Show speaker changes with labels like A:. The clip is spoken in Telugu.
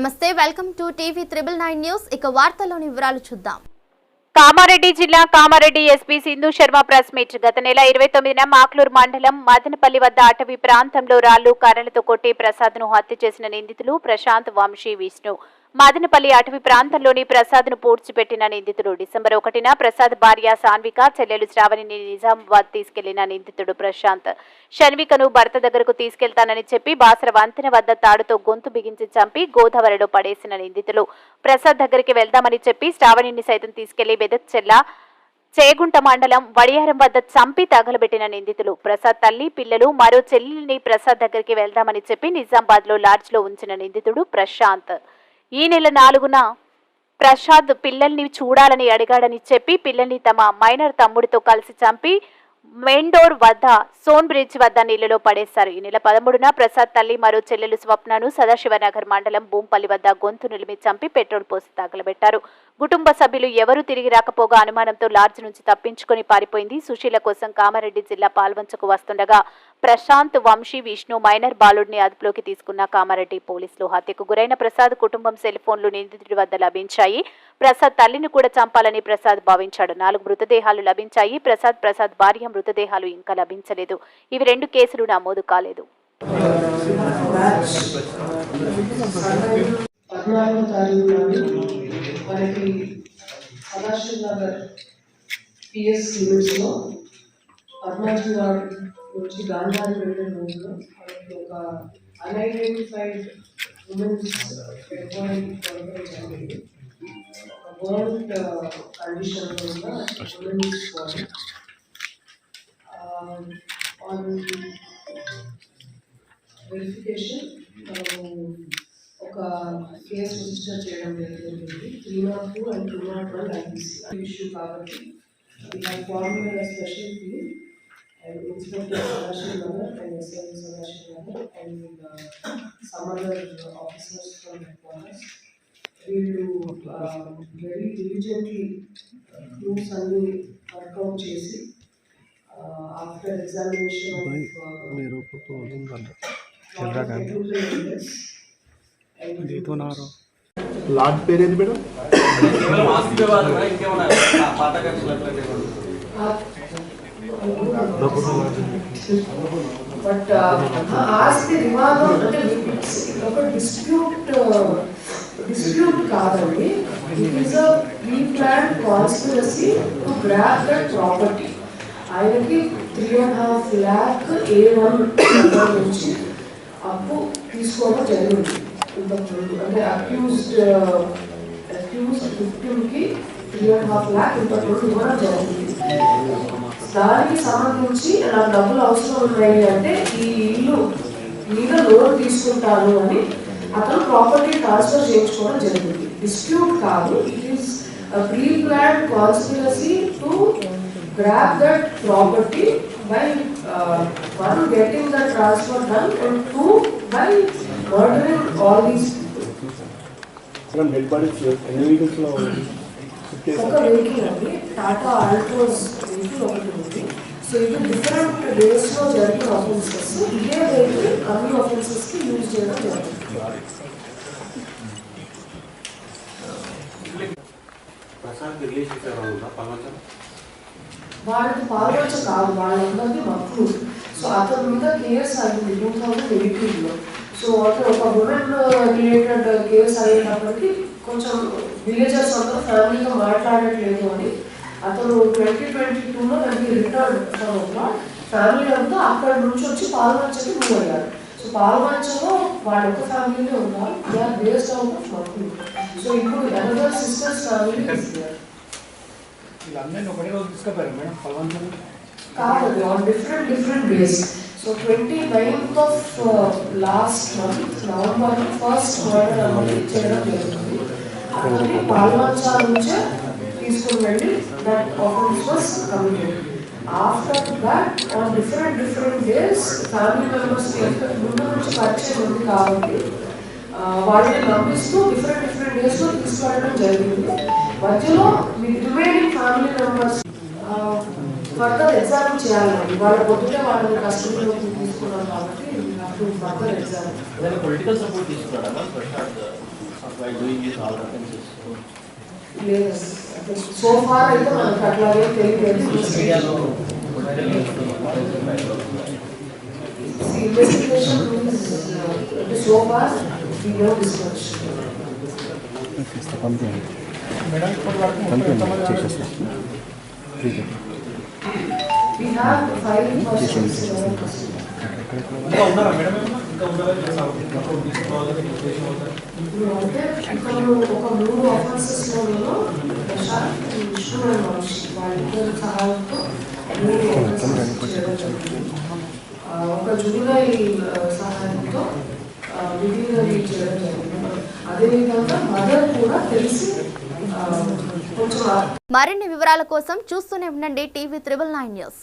A: నమస్తే welcome to TV triple nine news. ఇక వార్తల్లోని వివరాలు చూద్దాం.
B: కామారెడ్డి జిల్లా Kamareddy SP Sindhu Sharma press meet. గత నెల ఇరవై తొమ్మిదిన మాక్లూరు మండలం మదనపల్లి వద్ద అటవీ ప్రాంతంలో రాళ్ళు కర్రలతో కొట్టి ప్రసాద్ను హత్య చేసిన నిందితులు ప్రశాంత్ వంశీ విష్ణు. మదనపల్లి అటవీ ప్రాంతంలోని ప్రసాద్ను పూడ్చిపెట్టిన నిందితుడు. డిసెంబర్ ఒకటిన ప్రసాద్ భార్య సాన్విక చెల్లెలు శ్రావణిని నిజామాబాద్ తీసుకెళ్ళిన నిందితుడు ప్రశాంత్. షన్వికను భర్త దగ్గరకు తీసుకెళ్తానని చెప్పి బాసర వంతెన వద్ద తాడుతో గొంతు బిగించి చంపి గోదావరిలో పడేసిన నిందితులు. ప్రసాద్ దగ్గరికి వెళ్దామని చెప్పి శ్రావణిని సైతం తీసుకెళ్ళి వెదక్ చెల్ల చేగుంట మండలం వడియారం వద్ద చంపి తగలబెట్టిన నిందితులు. ప్రసాద్ తల్లి పిల్లలు మరో చెల్లెల్ని ప్రసాద్ దగ్గరికి వెళ్దామని చెప్పి నిజామాబాద్లో లాడ్జ్లో ఉంచిన నిందితుడు ప్రశాంత్. ఈ నెల నాలుగున ప్రసాద్ పిల్లల్ని చూడాలని అడిగాడని చెప్పి పిల్లల్ని తమ మైనర్ తమ్ముడితో కలిసి చంపి మెండోర్ వద్ద సోన్ బ్రిడ్జ్ వద్ద నీళ్ళలో పడేశారు. ఈ నెల పదమూడున ప్రసాద్ తల్లి మరో చెల్లెలు స్వప్నను సదాశివనగర్ మండలం భూంపల్లి వద్ద గొంతు నిలిమి చంపి పెట్రోల్ పోసి తగలబెట్టారు. కుటుంబ సభ్యులు ఎవరూ తిరిగి రాకపోగా అనుమానంతో లాడ్జ్ నుంచి తప్పించుకుని పారిపోయింది. సుశీల కోసం కామారెడ్డి జిల్లా పాల్వంచకు వస్తుండగా ప్రశాంత్ వంశీ విష్ణు మైనర్ బాలుడిని అదుపులోకి తీసుకున్న కామారెడ్డి పోలీసులు హత్యకు గురైన ప్రసాద్ కుటుంబం సెల్ ఫోన్లు నిందితుడి వద్ద లభించాయి. ప్రసాద్ తల్లిని కూడా చంపాలని ప్రసాద్ భావించాడు. నాలుగు మృతదేహాలు లభించాయి. ప్రసాద్ ప్రసాద్ భార్య మృతదేహాలు ఇంకా లభించలేదు. ఇవి రెండు కేసులు నమోదు కాలేదు.
C: నుంచి గాంధారి వెళ్ళిన రోజులో మనకి ఒక అన్ఐడెంటిఫైడ్ ఉమెన్స్ పెట్టుకోవడానికి కొనడం జరిగింది ఆన్ వెరిఫికేషన్ మనము ఒక కేసు రిజిస్టర్ చేయడం జరిగింది. Three not two and two not one IPC issue కాబట్టి we have form special team and inspector Sadashiv Nagar and SI Sadashiv Nagar and some other officers from headquarters వీళ్ళు వెరీ డిలిజెంట్లీ ప్రూఫ్స్ అన్ని వర్కౌట్ చేసి ఆఫ్టర్ ఎగ్జామినేషన్
D: లార్డ్ పేరు ఏది మేడం?
C: బట్ ఆస్తి వివాదం అంటే ఒక డిస్ప్యూట్ డిస్ప్యూట్ కాదండి. It is a pre plan conspiracy to grab that property ఆయనకి three and half lakh A one నుంచి అప్పు తీసుకోవడం జరిగింది. ఇంతకుముందు అంటే అక్యూజ్డ్ అక్యూజ్డ్ విక్టిమ్కి త్రీ అండ్ హాఫ్ ల్యాక్ ఇంతకుముందు ఇవ్వడం జరిగింది. దానికి సంబంధించి నాకు డబ్బులు అవసరం ఉన్నాయి అంటే ఈ ఇల్లు మీద లోన్ తీసుకుంటాను అని అతను ప్రాపర్టీ ట్రాన్స్ఫర్ చేయించుకోవడం జరిగింది డిస్ప్యూట్ కాదు it is pre plan conspiracy to grab that property by one getting the transfer done and two by murdering all these
D: madam dead bodies ఎన్ని వీక్స్లో షిఫ్ట్
C: ఒక
D: చేశారు
C: వెహికల్ అండి టాటా ఆల్ట్రోస్ వెహికల్ ఒకటి ఉంది సో ఇది డిఫరెంట్ డేస్లో జరిగిన ఆఫెన్సెస్ ఇదే వెహికల్ అన్ని ఆఫెన్సెస్కి యూజ్ చేయడం జరుగుతుంది వాళ్ళకి పాల్గొనచ కాదు వాళ్ళందరికీ మక్కువ సో అతని మీద కేసు అయింది టూ థౌజండ్ ఎయిటీన్లో సో అతను ఒక ఉమెన్ రిలేటెడ్ కేసు అయ్యేటప్పటికి కొంచెం విలేజర్స్ అందరూ ఫ్యామిలీగా మాట్లాడట్లేదు అని అతను ట్వంటీ ట్వంటీ టూలో దానికి రిటర్న్ ఫ్యామిలీ అంతా అక్కడ నుంచి వచ్చి పాల్గొనచకి మూవ్ అయ్యారు. సో పాల్గొనచలో వాళ్ళ ఒక ఫ్యామిలీనే ఉన్నారు. They are based out of so ఇప్పుడు అనదర్ సిస్టర్స్ ఫ్యామిలీ
E: వీళ్ళందరినీ ఒకటే రోజు తీసుకుపోయారు మేడం పల్వంచం
C: కాదు on different different days so twenty ninth of last month November first murder అనేది చేయడం జరుగుతుంది అతన్ని పాల్వంచా నుంచే తీసుకుని వెళ్ళి that offence was committed after that on different different days family members ముందు నుంచి పరిచయం ఉంది కాబట్టి ఆ, వాళ్ళని పంపిస్తూ డిఫరెంట్ డిఫరెంట్ డేస్లో తీసుకెళ్ళడం జరిగింది. మధ్యలో మీ remaining family members further exam చేయాలండి. వాళ్ళ పొద్దుటే వాళ్ళని కస్టడీలోకి తీసుకున్నాం కాబట్టి నాకు ఫర్దర్ ఎగ్జామ్
F: పొలిటికల్ సపోర్ట్ తీసుకున్నాడా
C: లేదు సో ఫార్ అయితే మనకు అట్లాగే తెలియదు ఇన్వెస్టిగేషన్ అంటే so far we know this much
E: madam ఇప్పటి వరకు ముప్పై ఎంతమంది arrest
C: we have five persons
E: ఇంకా ఉన్నారా మేడం
C: ఇప్పుడు ఒక మూడు సహాయంతో మూడు ఒక జుడిలై సహాయంతో చేయడం జరిగింది అదేవిధంగా మదర్ కూడా తెలిసి కొంచెం
A: మరిన్ని వివరాల కోసం చూస్తూనే ఉండండి టీవీ త్రిబుల్ నైన్ న్యూస్.